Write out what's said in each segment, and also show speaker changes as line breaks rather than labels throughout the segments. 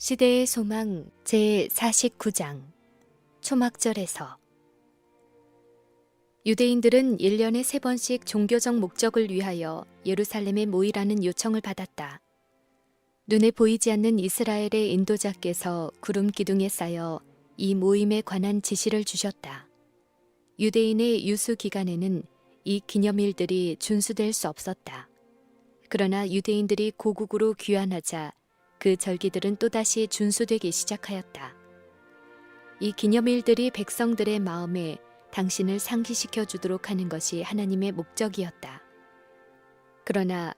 시대의 소망 제49장 초막절에서 유대인들은 1년에 3번씩 종교적 목적을 위하여 예루살렘에 모이라는 요청을 받았다. 눈에 보이지 않는 이스라엘의 인도자께서 구름 기둥에 쌓여 이 모임에 관한 지시를 주셨다. 유대인의 유수 기간에는 이 기념일들이 준수될 수 없었다. 그러나 유대인들이 고국으로 귀환하자 그 절기들은 또다시 준수되기 시작하였다. 이 기념일들이 백성들의 마음에 당신을 상기시켜 주도록 하는 것이 하나님의 목적이었다. 그러나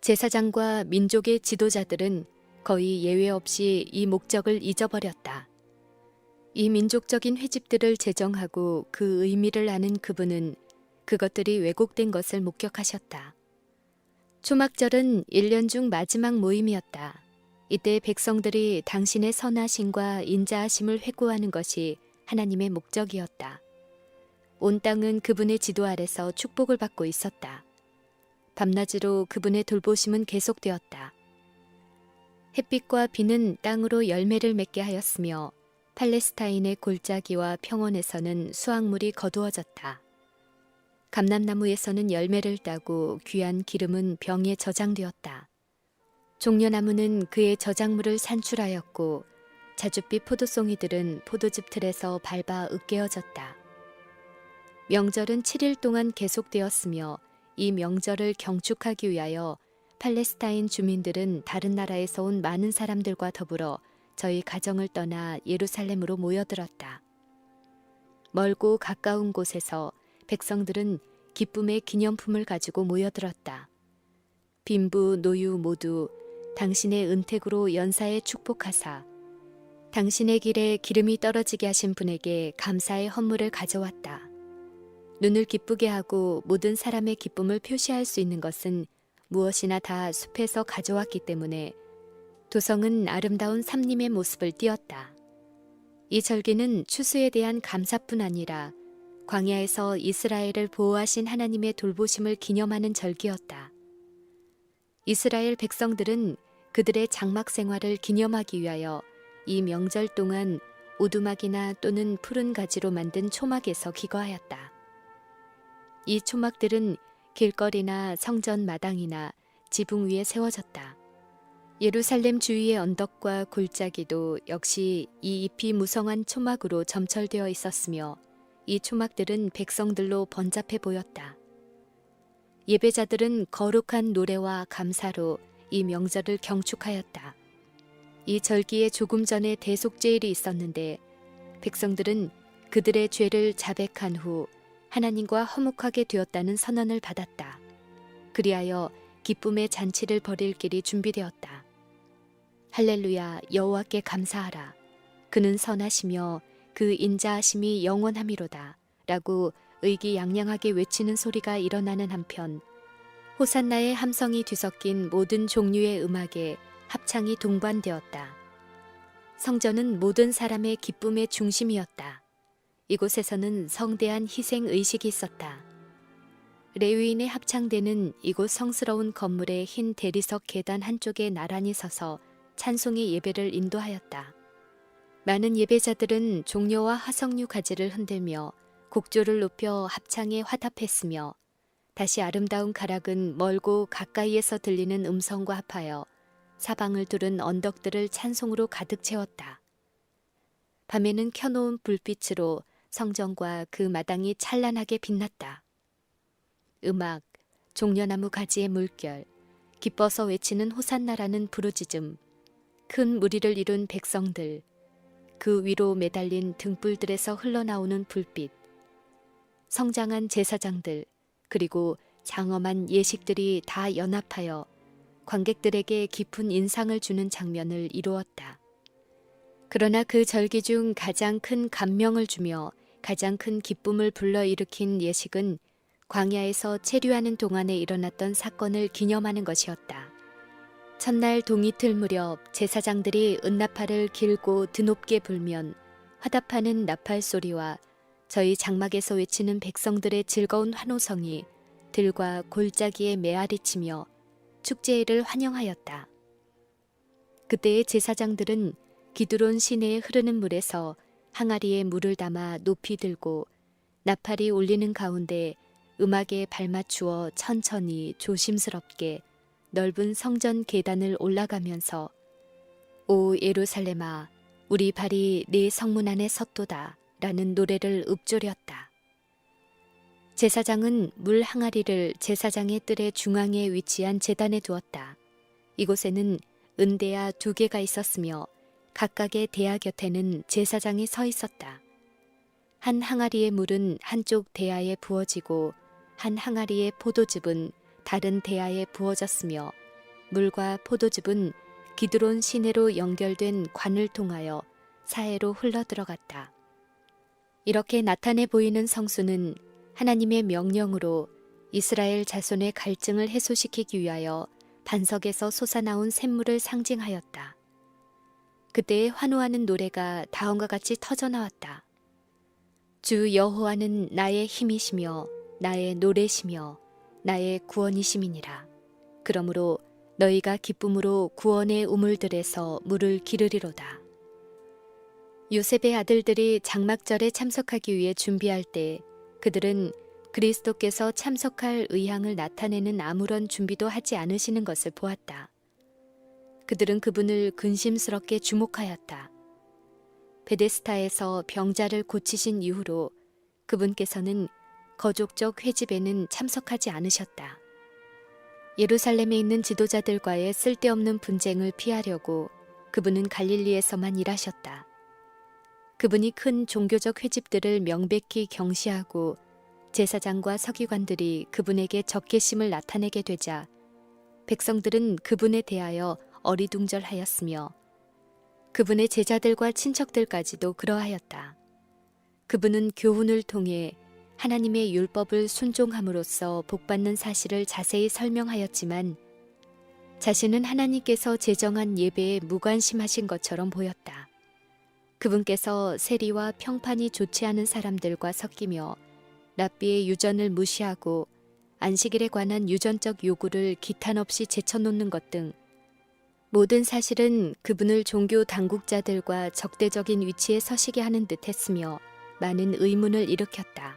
제사장과 민족의 지도자들은 거의 예외 없이 이 목적을 잊어버렸다. 이 민족적인 회집들을 제정하고 그 의미를 아는 그분은 그것들이 왜곡된 것을 목격하셨다. 초막절은 1년 중 마지막 모임이었다. 이때 백성들이 당신의 선하심과 인자하심을 회고하는 것이 하나님의 목적이었다. 온 땅은 그분의 지도 아래서 축복을 받고 있었다. 밤낮으로 그분의 돌보심은 계속되었다. 햇빛과 비는 땅으로 열매를 맺게 하였으며 팔레스타인의 골짜기와 평원에서는 수확물이 거두어졌다. 감람나무에서는 열매를 따고 귀한 기름은 병에 저장되었다. 종려나무는 그의 저작물을 산출하였고 자줏빛 포도송이들은 포도즙 틀에서 밟아 으깨어졌다. 명절은 7일 동안 계속되었으며 이 명절을 경축하기 위하여 팔레스타인 주민들은 다른 나라에서 온 많은 사람들과 더불어 저희 가정을 떠나 예루살렘으로 모여들었다. 멀고 가까운 곳에서 백성들은 기쁨의 기념품을 가지고 모여들었다. 빈부 노유 모두 당신의 은택으로 연사에 축복하사 당신의 길에 기름이 떨어지게 하신 분에게 감사의 헌물을 가져왔다. 눈을 기쁘게 하고 모든 사람의 기쁨을 표시할 수 있는 것은 무엇이나 다 숲에서 가져왔기 때문에 도성은 아름다운 삼림의 모습을 띄었다. 이 절기는 추수에 대한 감사뿐 아니라 광야에서 이스라엘을 보호하신 하나님의 돌보심을 기념하는 절기였다. 이스라엘 백성들은 그들의 장막 생활을 기념하기 위하여 이 명절 동안 오두막이나 또는 푸른 가지로 만든 초막에서 기거하였다. 이 초막들은 길거리나 성전 마당이나 지붕 위에 세워졌다. 예루살렘 주위의 언덕과 골짜기도 역시 이 잎이 무성한 초막으로 점철되어 있었으며 이 초막들은 백성들로 번잡해 보였다. 예배자들은 거룩한 노래와 감사로 이 명절을 경축하였다. 이 절기에 조금 전에 대속제일이 있었는데 백성들은 그들의 죄를 자백한 후 하나님과 화목하게 되었다는 선언을 받았다. 그리하여 기쁨의 잔치를 벌일 길이 준비되었다. 할렐루야 여호와께 감사하라. 그는 선하시며 그 인자하심이 영원함이로다. 라고 의기양양하게 외치는 소리가 일어나는 한편 호산나의 함성이 뒤섞인 모든 종류의 음악에 합창이 동반되었다. 성전은 모든 사람의 기쁨의 중심이었다. 이곳에서는 성대한 희생 의식이 있었다. 레위인의 합창대는 이곳 성스러운 건물의 흰 대리석 계단 한쪽에 나란히 서서 찬송의 예배를 인도하였다. 많은 예배자들은 종려와 화석류 가지를 흔들며 곡조를 높여 합창에 화답했으며 다시 아름다운 가락은 멀고 가까이에서 들리는 음성과 합하여 사방을 두른 언덕들을 찬송으로 가득 채웠다. 밤에는 켜놓은 불빛으로 성전과 그 마당이 찬란하게 빛났다. 음악, 종려나무 가지의 물결, 기뻐서 외치는 호산나라는 부르짖음, 큰 무리를 이룬 백성들, 그 위로 매달린 등불들에서 흘러나오는 불빛, 성장한 제사장들, 그리고 장엄한 예식들이 다 연합하여 관객들에게 깊은 인상을 주는 장면을 이루었다. 그러나 그 절기 중 가장 큰 감명을 주며 가장 큰 기쁨을 불러일으킨 예식은 광야에서 체류하는 동안에 일어났던 사건을 기념하는 것이었다. 첫날 동이틀 무렵 제사장들이 은나팔을 길고 드높게 불면 화답하는 나팔 소리와 저희 장막에서 외치는 백성들의 즐거운 환호성이 들과 골짜기에 메아리치며 축제일을 환영하였다. 그때의 제사장들은 기드론 시내에 흐르는 물에서 항아리에 물을 담아 높이 들고 나팔이 울리는 가운데 음악에 발맞추어 천천히 조심스럽게 넓은 성전 계단을 올라가면서 오 예루살렘아 우리 발이 네 성문 안에 섰도다 라는 노래를 읊조렸다. 제사장은 물 항아리를 제사장의 뜰의 중앙에 위치한 제단에 두었다. 이곳에는 은대야 두 개가 있었으며 각각의 대야 곁에는 제사장이 서 있었다. 한 항아리의 물은 한쪽 대야에 부어지고 한 항아리의 포도즙은 다른 대야에 부어졌으며 물과 포도즙은 기드론 시내로 연결된 관을 통하여 사해로 흘러 들어갔다. 이렇게 나타내 보이는 성수는 하나님의 명령으로 이스라엘 자손의 갈증을 해소시키기 위하여 반석에서 솟아나온 샘물을 상징하였다. 그때의 환호하는 노래가 다음과 같이 터져 나왔다. 주 여호와는 나의 힘이시며 나의 노래시며 나의 구원이심이니라. 그러므로 너희가 기쁨으로 구원의 우물들에서 물을 기르리로다. 요셉의 아들들이 장막절에 참석하기 위해 준비할 때 그들은 그리스도께서 참석할 의향을 나타내는 아무런 준비도 하지 않으시는 것을 보았다. 그들은 그분을 근심스럽게 주목하였다. 베데스타에서 병자를 고치신 이후로 그분께서는 거족적 회집에는 참석하지 않으셨다. 예루살렘에 있는 지도자들과의 쓸데없는 분쟁을 피하려고 그분은 갈릴리에서만 일하셨다. 그분이 큰 종교적 회집들을 명백히 경시하고 제사장과 서기관들이 그분에게 적개심을 나타내게 되자 백성들은 그분에 대하여 어리둥절하였으며 그분의 제자들과 친척들까지도 그러하였다. 그분은 교훈을 통해 하나님의 율법을 순종함으로써 복받는 사실을 자세히 설명하였지만 자신은 하나님께서 제정한 예배에 무관심하신 것처럼 보였다. 그분께서 세리와 평판이 좋지 않은 사람들과 섞이며 랍비의 유전을 무시하고 안식일에 관한 유전적 요구를 기탄 없이 제쳐놓는 것 등 모든 사실은 그분을 종교 당국자들과 적대적인 위치에 서시게 하는 듯 했으며 많은 의문을 일으켰다.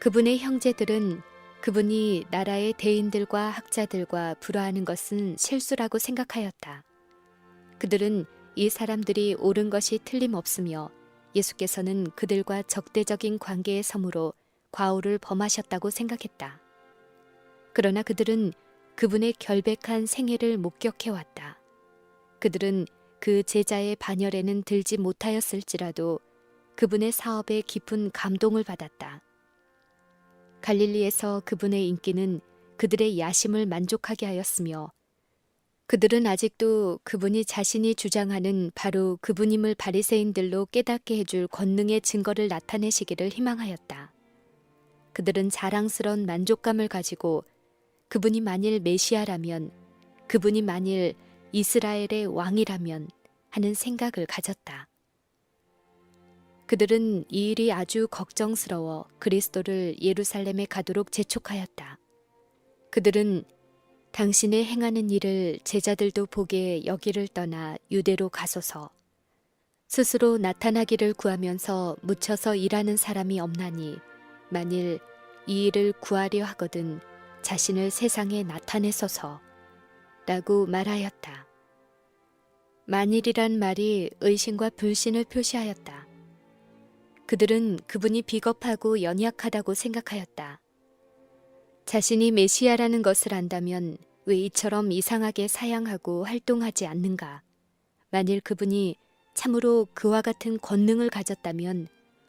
그분의 형제들은 그분이 나라의 대인들과 학자들과 불화하는 것은 실수라고 생각하였다. 그들은 이 사람들이 옳은 것이 틀림없으며 예수께서는 그들과 적대적인 관계의 섬으로 과오를 범하셨다고 생각했다. 그러나 그들은 그분의 결백한 생애를 목격해 왔다. 그들은 그 제자의 반열에는 들지 못하였을지라도 그분의 사업에 깊은 감동을 받았다. 갈릴리에서 그분의 인기는 그들의 야심을 만족하게 하였으며 그들은 아직도 그분이 자신이 주장하는 바로 그분임을 바리새인들로 깨닫게 해줄 권능의 증거를 나타내시기를 희망하였다. 그들은 자랑스런 만족감을 가지고 그분이 만일 메시아라면 그분이 만일 이스라엘의 왕이라면 하는 생각을 가졌다. 그들은 이 일이 아주 걱정스러워 그리스도를 예루살렘에 가도록 재촉하였다. 그들은 당신의 행하는 일을 제자들도 보게 여기를 떠나 유대로 가소서. 스스로 나타나기를 구하면서 묻혀서 일하는 사람이 없나니 만일 이 일을 구하려 하거든 자신을 세상에 나타내소서. 라고 말하였다. 만일이란 말이 의심과 불신을 표시하였다. 그들은 그분이 비겁하고 연약하다고 생각하였다. 자신이 메시아라는 것을 안다면 왜 이처럼 이상하게 사양하고 활동하지 않는가? 만일 그분이 참으로 그와 같은 권능을 가졌다면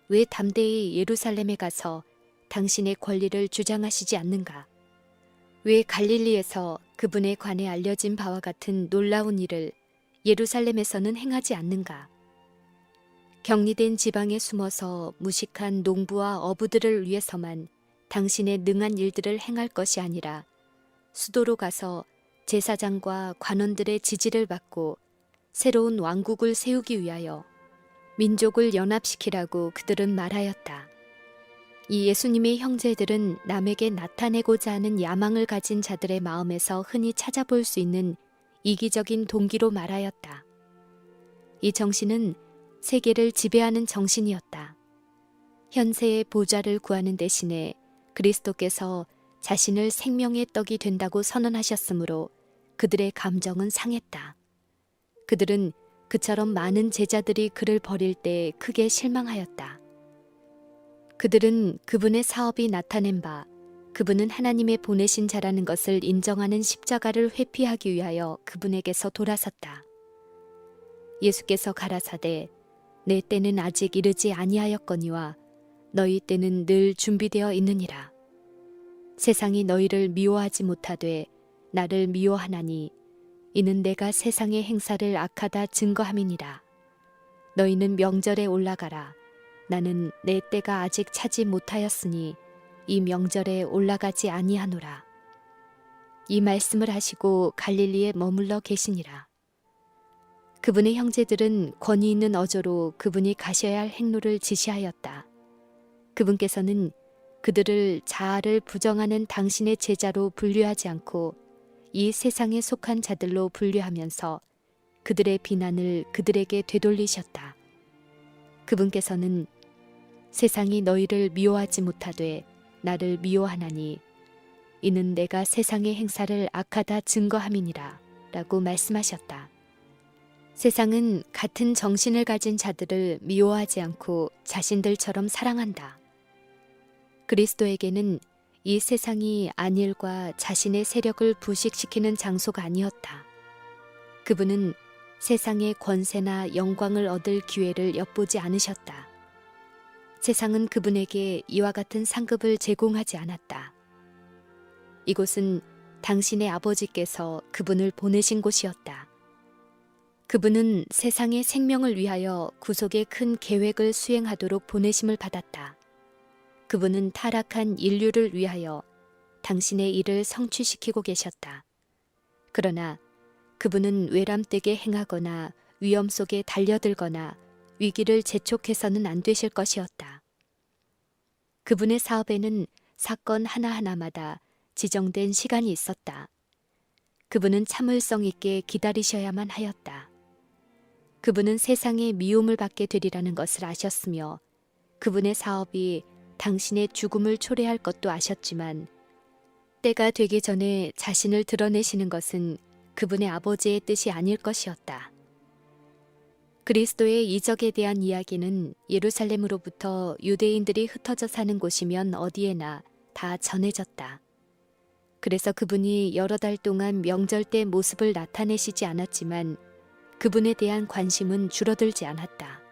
왜 담대히 예루살렘에 가서 당신의 권리를 주장하시지 않는가? 왜 갈릴리에서 그분에 관해 알려진 바와 같은 놀라운 일을 예루살렘에서는 행하지 않는가? 격리된 지방에 숨어서 무식한 농부와 어부들을 위해서만 당신의 능한 일들을 행할 것이 아니라 수도로 가서 제사장과 관원들의 지지를 받고 새로운 왕국을 세우기 위하여 민족을 연합시키라고 그들은 말하였다. 이 예수님의 형제들은 남에게 나타내고자 하는 야망을 가진 자들의 마음에서 흔히 찾아볼 수 있는 이기적인 동기로 말하였다. 이 정신은 세계를 지배하는 정신이었다. 현세의 보좌를 구하는 대신에 그리스도께서 자신을 생명의 떡이 된다고 선언하셨으므로 그들의 감정은 상했다. 그들은 그처럼 많은 제자들이 그를 버릴 때 크게 실망하였다. 그들은 그분의 사업이 나타낸 바 그분은 하나님의 보내신 자라는 것을 인정하는 십자가를 회피하기 위하여 그분에게서 돌아섰다. 예수께서 가라사대 내 때는 아직 이르지 아니하였거니와 너희 때는 늘 준비되어 있느니라. 세상이 너희를 미워하지 못하되 나를 미워하나니 이는 내가 세상의 행사를 악하다 증거함이니라. 너희는 명절에 올라가라. 나는 내 때가 아직 차지 못하였으니 이 명절에 올라가지 아니하노라. 이 말씀을 하시고 갈릴리에 머물러 계시니라. 그분의 형제들은 권위 있는 어조로 그분이 가셔야 할 행로를 지시하였다. 그분께서는 그들을 자아를 부정하는 당신의 제자로 분류하지 않고 이 세상에 속한 자들로 분류하면서 그들의 비난을 그들에게 되돌리셨다. 그분께서는 세상이 너희를 미워하지 못하되 나를 미워하나니 이는 내가 세상의 행사를 악하다 증거함이니라 라고 말씀하셨다. 세상은 같은 정신을 가진 자들을 미워하지 않고 자신들처럼 사랑한다. 그리스도에게는 이 세상이 안일과 자신의 세력을 부식시키는 장소가 아니었다. 그분은 세상의 권세나 영광을 얻을 기회를 엿보지 않으셨다. 세상은 그분에게 이와 같은 상급을 제공하지 않았다. 이곳은 당신의 아버지께서 그분을 보내신 곳이었다. 그분은 세상의 생명을 위하여 구속의 큰 계획을 수행하도록 보내심을 받았다. 그분은 타락한 인류를 위하여 당신의 일을 성취시키고 계셨다. 그러나 그분은 외람되게 행하거나 위험 속에 달려들거나 위기를 재촉해서는 안 되실 것이었다. 그분의 사업에는 사건 하나하나마다 지정된 시간이 있었다. 그분은 참을성 있게 기다리셔야만 하였다. 그분은 세상의 미움을 받게 되리라는 것을 아셨으며 그분의 사업이 당신의 죽음을 초래할 것도 아셨지만 때가 되기 전에 자신을 드러내시는 것은 그분의 아버지의 뜻이 아닐 것이었다. 그리스도의 이적에 대한 이야기는 예루살렘으로부터 유대인들이 흩어져 사는 곳이면 어디에나 다 전해졌다. 그래서 그분이 여러 달 동안 명절 때 모습을 나타내시지 않았지만 그분에 대한 관심은 줄어들지 않았다.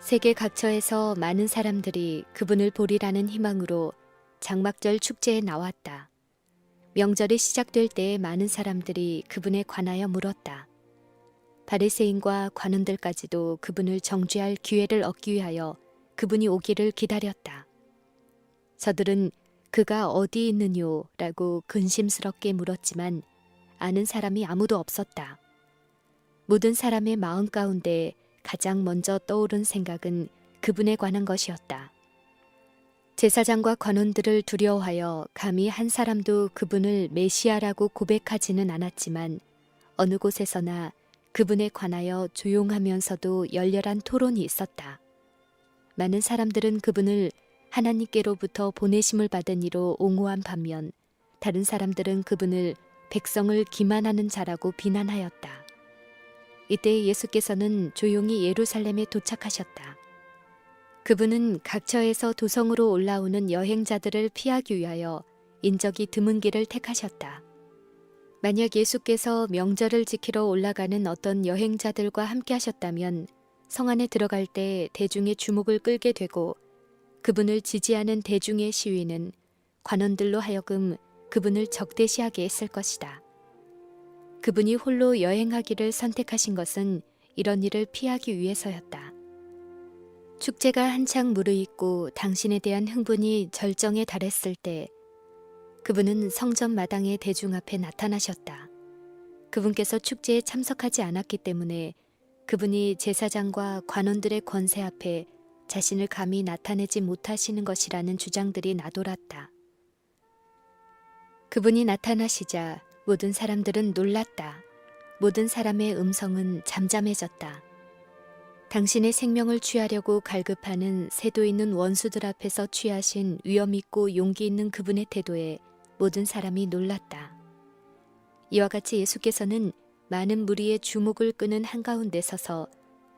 세계 각처에서 많은 사람들이 그분을 보리라는 희망으로 장막절 축제에 나왔다. 명절이 시작될 때에 많은 사람들이 그분에 관하여 물었다. 바리새인과 관원들까지도 그분을 정죄할 기회를 얻기 위하여 그분이 오기를 기다렸다. 저들은 그가 어디 있느뇨라고 근심스럽게 물었지만 아는 사람이 아무도 없었다. 모든 사람의 마음 가운데 가장 먼저 떠오른 생각은 그분에 관한 것이었다. 제사장과 관원들을 두려워하여 감히 한 사람도 그분을 메시아라고 고백하지는 않았지만 어느 곳에서나 그분에 관하여 조용하면서도 열렬한 토론이 있었다. 많은 사람들은 그분을 하나님께로부터 보내심을 받은 이로 옹호한 반면 다른 사람들은 그분을 백성을 기만하는 자라고 비난하였다. 이때 예수께서는 조용히 예루살렘에 도착하셨다. 그분은 각처에서 도성으로 올라오는 여행자들을 피하기 위하여 인적이 드문 길을 택하셨다. 만약 예수께서 명절을 지키러 올라가는 어떤 여행자들과 함께 하셨다면 성 안에 들어갈 때 대중의 주목을 끌게 되고 그분을 지지하는 대중의 시위는 관원들로 하여금 그분을 적대시하게 했을 것이다. 그분이 홀로 여행하기를 선택하신 것은 이런 일을 피하기 위해서였다. 축제가 한창 무르익고 당신에 대한 흥분이 절정에 달했을 때 그분은 성전 마당의 대중 앞에 나타나셨다. 그분께서 축제에 참석하지 않았기 때문에 그분이 제사장과 관원들의 권세 앞에 자신을 감히 나타내지 못하시는 것이라는 주장들이 나돌았다. 그분이 나타나시자 모든 사람들은 놀랐다. 모든 사람의 음성은 잠잠해졌다. 당신의 생명을 취하려고 갈급하는 세도 있는 원수들 앞에서 취하신 위험 있고 용기 있는 그분의 태도에 모든 사람이 놀랐다. 이와 같이 예수께서는 많은 무리의 주목을 끄는 한가운데 서서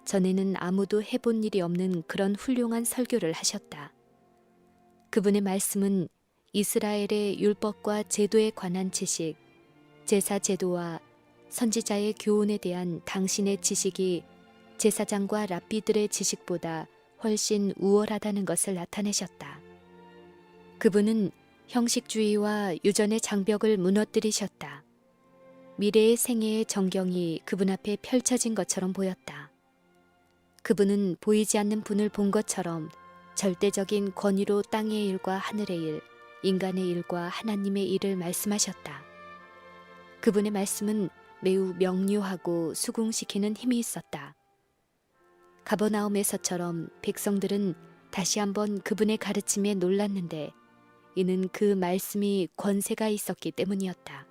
전에는 아무도 해본 일이 없는 그런 훌륭한 설교를 하셨다. 그분의 말씀은 이스라엘의 율법과 제도에 관한 지식, 제사 제도와 선지자의 교훈에 대한 당신의 지식이 제사장과 랍비들의 지식보다 훨씬 우월하다는 것을 나타내셨다. 그분은 형식주의와 유전의 장벽을 무너뜨리셨다. 미래의 생애의 정경이 그분 앞에 펼쳐진 것처럼 보였다. 그분은 보이지 않는 분을 본 것처럼 절대적인 권위로 땅의 일과 하늘의 일, 인간의 일과 하나님의 일을 말씀하셨다. 그분의 말씀은 매우 명료하고 수긍시키는 힘이 있었다. 가버나움에서처럼 백성들은 다시 한번 그분의 가르침에 놀랐는데 이는 그 말씀이 권세가 있었기 때문이었다.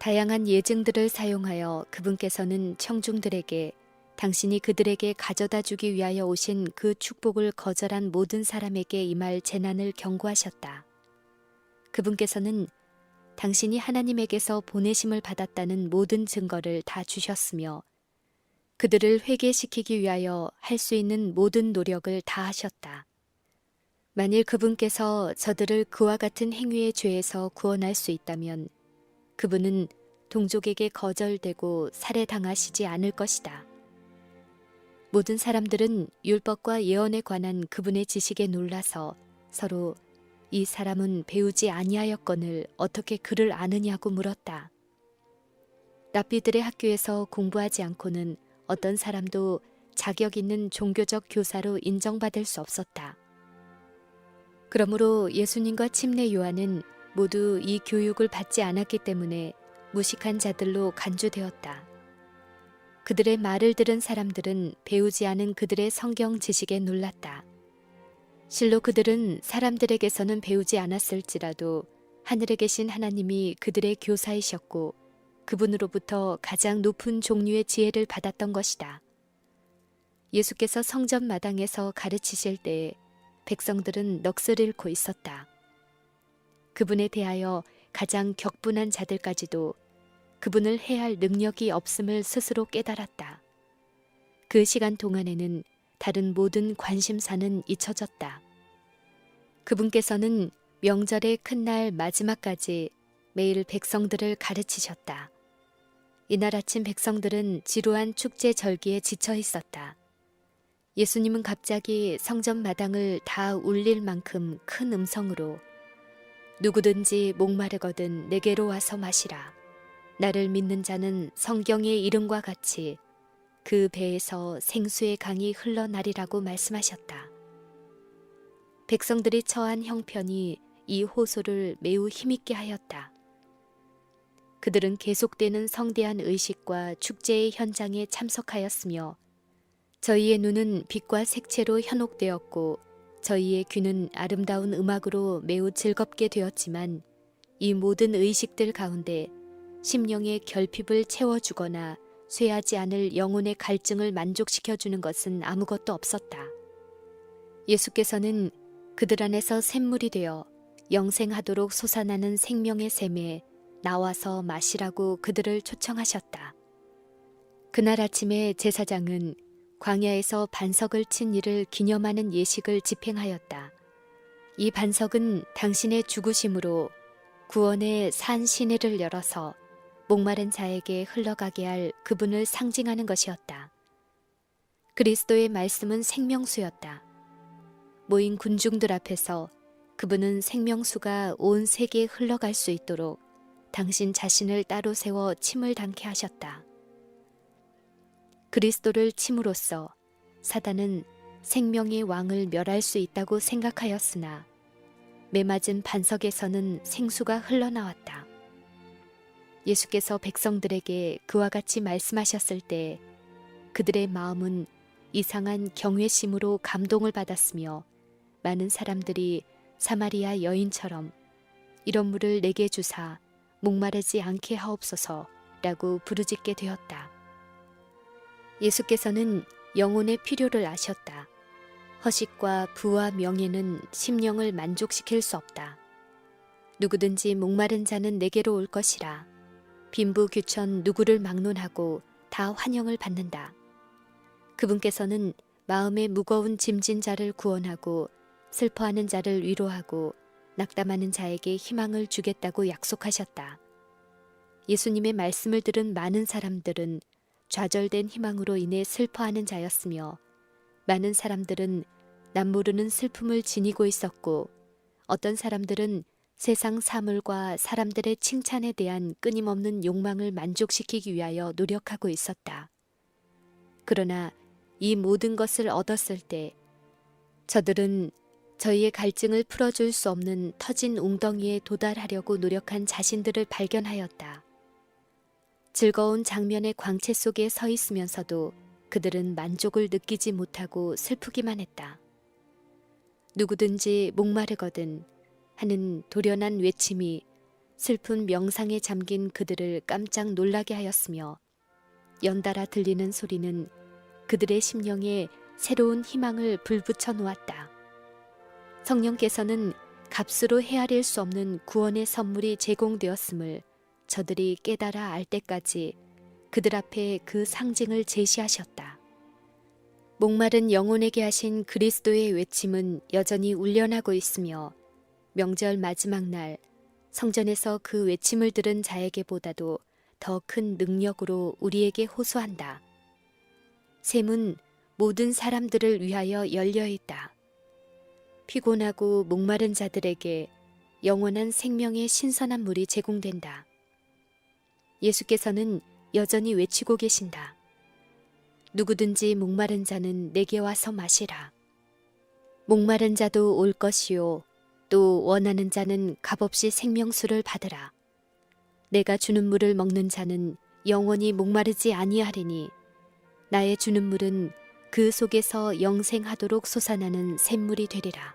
다양한 예증들을 사용하여 그분께서는 청중들에게 당신이 그들에게 가져다 주기 위하여 오신 그 축복을 거절한 모든 사람에게 임할 재난을 경고하셨다. 그분께서는 당신이 하나님에게서 보내심을 받았다는 모든 증거를 다 주셨으며 그들을 회개시키기 위하여 할 수 있는 모든 노력을 다 하셨다. 만일 그분께서 저들을 그와 같은 행위의 죄에서 구원할 수 있다면 그분은 동족에게 거절되고 살해당하시지 않을 것이다. 모든 사람들은 율법과 예언에 관한 그분의 지식에 놀라서 서로 이 사람은 배우지 아니하였건을 어떻게 그를 아느냐고 물었다. 랍비들의 학교에서 공부하지 않고는 어떤 사람도 자격 있는 종교적 교사로 인정받을 수 없었다. 그러므로 예수님과 침례 요한은 모두 이 교육을 받지 않았기 때문에 무식한 자들로 간주되었다. 그들의 말을 들은 사람들은 배우지 않은 그들의 성경 지식에 놀랐다. 실로 그들은 사람들에게서는 배우지 않았을지라도 하늘에 계신 하나님이 그들의 교사이셨고 그분으로부터 가장 높은 종류의 지혜를 받았던 것이다. 예수께서 성전 마당에서 가르치실 때에 백성들은 넋을 잃고 있었다. 그분에 대하여 가장 격분한 자들까지도 그분을 해할 능력이 없음을 스스로 깨달았다. 그 시간 동안에는 다른 모든 관심사는 잊혀졌다. 그분께서는 명절의 큰 날 마지막까지 매일 백성들을 가르치셨다. 이날 아침 백성들은 지루한 축제 절기에 지쳐 있었다. 예수님은 갑자기 성전 마당을 다 울릴 만큼 큰 음성으로 누구든지 목마르거든 내게로 와서 마시라. 나를 믿는 자는 성경의 이름과 같이 그 배에서 생수의 강이 흘러나리라고 말씀하셨다. 백성들이 처한 형편이 이 호소를 매우 힘있게 하였다. 그들은 계속되는 성대한 의식과 축제의 현장에 참석하였으며 저희의 눈은 빛과 색채로 현혹되었고 저희의 귀는 아름다운 음악으로 매우 즐겁게 되었지만 이 모든 의식들 가운데 심령의 결핍을 채워주거나 쇠하지 않을 영혼의 갈증을 만족시켜 주는 것은 아무것도 없었다. 예수께서는 그들 안에서 샘물이 되어 영생하도록 솟아나는 생명의 샘에 나와서 마시라고 그들을 초청하셨다. 그날 아침에 제사장은 광야에서 반석을 친 일을 기념하는 예식을 집행하였다. 이 반석은 당신의 죽으심으로 구원의 산 시내를 열어서 목마른 자에게 흘러가게 할 그분을 상징하는 것이었다. 그리스도의 말씀은 생명수였다. 모인 군중들 앞에서 그분은 생명수가 온 세계에 흘러갈 수 있도록 당신 자신을 따로 세워 침을 담게 하셨다. 그리스도를 침으로써 사단은 생명의 왕을 멸할 수 있다고 생각하였으나 메맞은 반석에서는 생수가 흘러나왔다. 예수께서 백성들에게 그와 같이 말씀하셨을 때 그들의 마음은 이상한 경외심으로 감동을 받았으며 많은 사람들이 사마리아 여인처럼 이런 물을 내게 주사 목마르지 않게 하옵소서 라고 부르짖게 되었다. 예수께서는 영혼의 필요를 아셨다. 허식과 부와 명예는 심령을 만족시킬 수 없다. 누구든지 목마른 자는 내게로 올 것이라. 빈부 귀천 누구를 막론하고 다 환영을 받는다. 그분께서는 마음에 무거운 짐진 자를 구원하고 슬퍼하는 자를 위로하고 낙담하는 자에게 희망을 주겠다고 약속하셨다. 예수님의 말씀을 들은 많은 사람들은 좌절된 희망으로 인해 슬퍼하는 자였으며 많은 사람들은 남모르는 슬픔을 지니고 있었고 어떤 사람들은 세상 사물과 사람들의 칭찬에 대한 끊임없는 욕망을 만족시키기 위하여 노력하고 있었다. 그러나 이 모든 것을 얻었을 때 저들은 저희의 갈증을 풀어줄 수 없는 터진 웅덩이에 도달하려고 노력한 자신들을 발견하였다. 즐거운 장면의 광채 속에 서 있으면서도 그들은 만족을 느끼지 못하고 슬프기만 했다. 누구든지 목마르거든 하는 도련한 외침이 슬픈 명상에 잠긴 그들을 깜짝 놀라게 하였으며 연달아 들리는 소리는 그들의 심령에 새로운 희망을 불붙여 놓았다. 성령께서는 값으로 헤아릴 수 없는 구원의 선물이 제공되었음을 저들이 깨달아 알 때까지 그들 앞에 그 상징을 제시하셨다. 목마른 영혼에게 하신 그리스도의 외침은 여전히 울려나고 있으며 명절 마지막 날 성전에서 그 외침을 들은 자에게보다도 더 큰 능력으로 우리에게 호소한다. 샘은 모든 사람들을 위하여 열려 있다. 피곤하고 목마른 자들에게 영원한 생명의 신선한 물이 제공된다. 예수께서는 여전히 외치고 계신다. 누구든지 목마른 자는 내게 와서 마시라. 목마른 자도 올 것이요. 또 원하는 자는 값없이 생명수를 받으라. 내가 주는 물을 먹는 자는 영원히 목마르지 아니하리니 나의 주는 물은 그 속에서 영생하도록 솟아나는 샘물이 되리라.